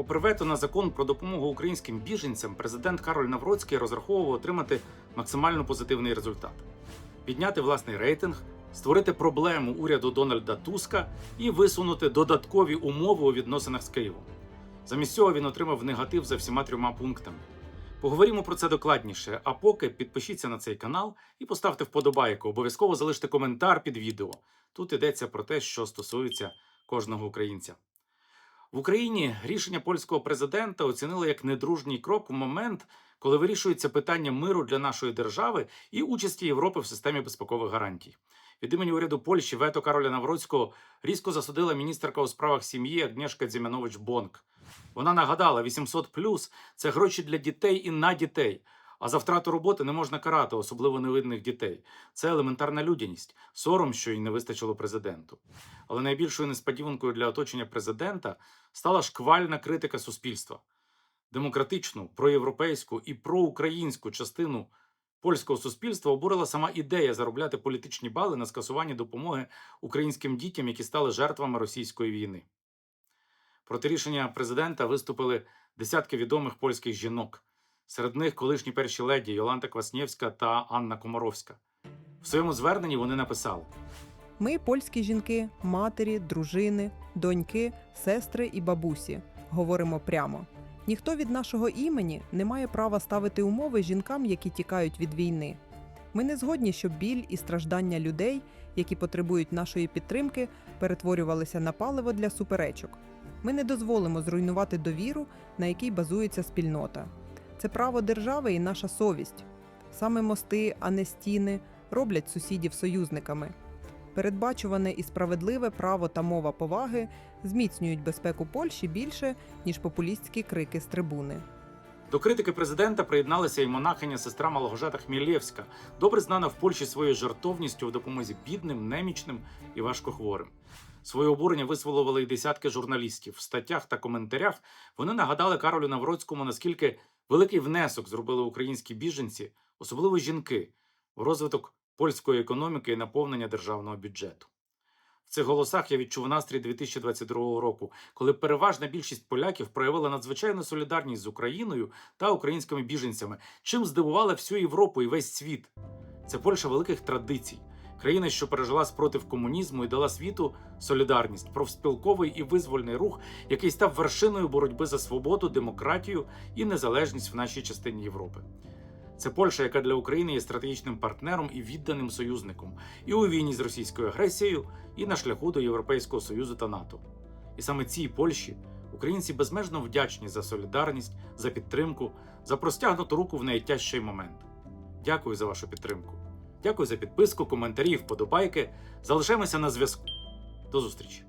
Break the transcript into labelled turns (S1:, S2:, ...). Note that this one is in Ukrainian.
S1: Попри вето на закон про допомогу українським біженцям, президент Кароль Навроцький розраховував отримати максимально позитивний результат: підняти власний рейтинг, створити проблему уряду Дональда Туска і висунути додаткові умови у відносинах з Києвом. Замість цього він отримав негатив за всіма трьома пунктами. Поговоримо про це докладніше. А поки підпишіться на цей канал і поставте вподобайку. Обов'язково залиште коментар під відео. Тут йдеться про те, що стосується кожного українця. В Україні рішення польського президента оцінили як недружній крок у момент, коли вирішується питання миру для нашої держави і участі Європи в системі безпекових гарантій. Від імені уряду Польщі вето Кароля Навроцького різко засудила міністерка у справах сім'ї Агнєшка Дзімянович Бонк. Вона нагадала, 800 – це гроші для дітей і на дітей. А за втрату роботи не можна карати, особливо невинних дітей. Це елементарна людяність, сором, що й не вистачило президенту. Але найбільшою несподіванкою для оточення президента стала шквальна критика суспільства. Демократичну, проєвропейську і проукраїнську частину польського суспільства обурила сама ідея заробляти політичні бали на скасуванні допомоги українським дітям, які стали жертвами російської війни. Проти рішення президента виступили десятки відомих польських жінок. Серед них колишні перші леді Йоланта Кваснєвська та Анна Комаровська. В своєму зверненні вони написали:
S2: Ми, польські жінки, матері, дружини, доньки, сестри і бабусі, говоримо прямо. Ніхто від нашого імені не має права ставити умови жінкам, які тікають від війни. Ми не згодні, щоб біль і страждання людей, які потребують нашої підтримки, перетворювалися на паливо для суперечок. Ми не дозволимо зруйнувати довіру, на якій базується спільнота. Це право держави і наша совість. Саме мости, а не стіни, роблять сусідів союзниками. Передбачуване і справедливе право та мова поваги зміцнюють безпеку Польщі більше, ніж популістські крики з трибуни.
S1: До критики президента приєдналася і монахиня сестра Малгожата Хмілєвська, добре знана в Польщі своєю жартовністю в допомозі бідним, немічним і важкохворим. Своє обурення висловлювали й десятки журналістів. В статтях та коментарях вони нагадали Каролю Навроцькому, наскільки великий внесок зробили українські біженці, особливо жінки, в розвиток польської економіки і наповнення державного бюджету. В цих голосах я відчув настрій 2022 року, коли переважна більшість поляків проявила надзвичайну солідарність з Україною та українськими біженцями, чим здивувала всю Європу і весь світ. Це Польща великих традицій, країна, що пережила спротив комунізму і дала світу солідарність, профспілковий і визвольний рух, який став вершиною боротьби за свободу, демократію і незалежність в нашій частині Європи. Це Польща, яка для України є стратегічним партнером і відданим союзником і у війні з російською агресією, і на шляху до Європейського Союзу та НАТО. І саме цій Польщі українці безмежно вдячні за солідарність, за підтримку, за простягнуту руку в найтяжчий момент. Дякую за вашу підтримку. Дякую за підписку, коментарі, вподобайки. Залишаємося на зв'язку. До зустрічі!